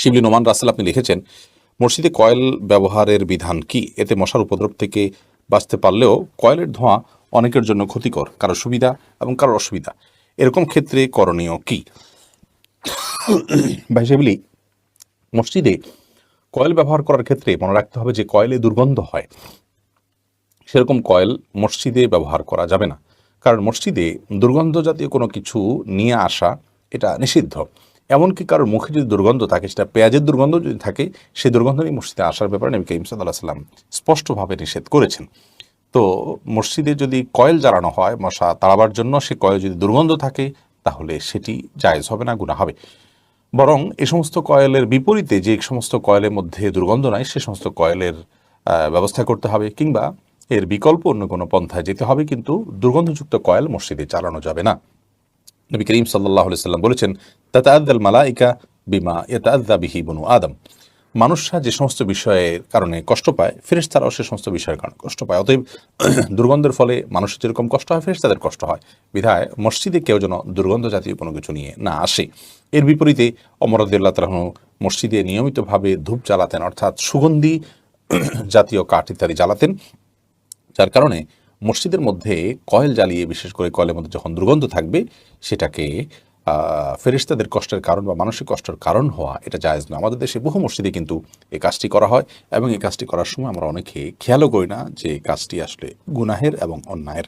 শিবলি নোমান রাসেল আপনি লিখেছেন, মসজিদে কয়েল ব্যবহারের বিধান কি? এতে মশার উপদ্রব থেকে বাঁচতে পারলেও কয়েলের ধোঁয়া অনেকের জন্য ক্ষতিকর, কারও সুবিধা এবং কারও অসুবিধা। এরকম ক্ষেত্রে করণীয় কি? ভাই শিবলি, মসজিদে কয়েল ব্যবহার করার ক্ষেত্রে মনে রাখতে হবে যে কয়েলে দুর্গন্ধ হয়। সেরকম কয়েল মসজিদে ব্যবহার করা যাবে না। কারণ মসজিদে দুর্গন্ধ জাতীয় কোনো কিছু নিয়ে আসা এটা নিষিদ্ধ। এমনকি কারোর মুখে যদি দুর্গন্ধ থাকে, সেটা পেঁয়াজের দুর্গন্ধ যদি থাকে, সেই দুর্গন্ধ নিয়ে মসজিদে আসার ব্যাপারে নবী করিম সাল্লাহ সাল্লাম স্পষ্টভাবে নিষেধ করেছেন। তো মসজিদে যদি কয়েল জ্বালানো হয়, মশা তাড়াবার জন্য সে কয়েল যদি দুর্গন্ধ থাকে, তাহলে সেটি জায়েজ হবে না গুণা হবে। বরং এ সমস্ত কয়েলের বিপরীতে যে সমস্ত কয়েলের মধ্যে দুর্গন্ধ নাই, সে সমস্ত কয়েলের ব্যবস্থা করতে হবে, কিংবা এর বিকল্প অন্য কোনো পন্থায় যেতে হবে, কিন্তু দুর্গন্ধযুক্ত কয়েল মসজিদে চালানো যাবে না। নবী করিম সাল্লাহ সাল্লাম বলেছেন তাতাদ্দাল মালাইকা বিমা ইয়াতাদ্দা বিহি বনু আদম। মানুষরা যে সমস্ত বিষয়ের কারণে কষ্ট পায়, ফেরেশতারাও সে সমস্ত বিষয়ের কারণে কষ্ট পায়। অতএব দুর্গন্ধের ফলে মানুষের যেরকম কষ্ট হয় ফেরেস তাদের কষ্ট হয়। বিধায় মসজিদে কেউ যেন দুর্গন্ধ জাতীয় কোনো কিছু নিয়ে না আসে। এর বিপরীতে অমরদুল্লাহ তালাহন মসজিদে নিয়মিতভাবে ধূপ জ্বালাতেন, অর্থাৎ সুগন্ধি জাতীয় কাঠ ইত্যাদি জ্বালাতেন, যার কারণে মসজিদের মধ্যে কয়েল জ্বালিয়ে, বিশেষ করে কয়েলের মধ্যে যখন দুর্গন্ধ থাকবে, সেটাকে ফেরিস্তাদের কষ্টের কারণ বা মানসিক কষ্টের কারণ হওয়া এটা জায়জ না আমাদের দেশে বহু মসজিদে কিন্তু এই কাজটি করা হয় এবং এই কাজটি করার সময় আমরা অনেকে খেয়ালও করি না যে কাজটি আসলে গুনাহের এবং অন্যায়ের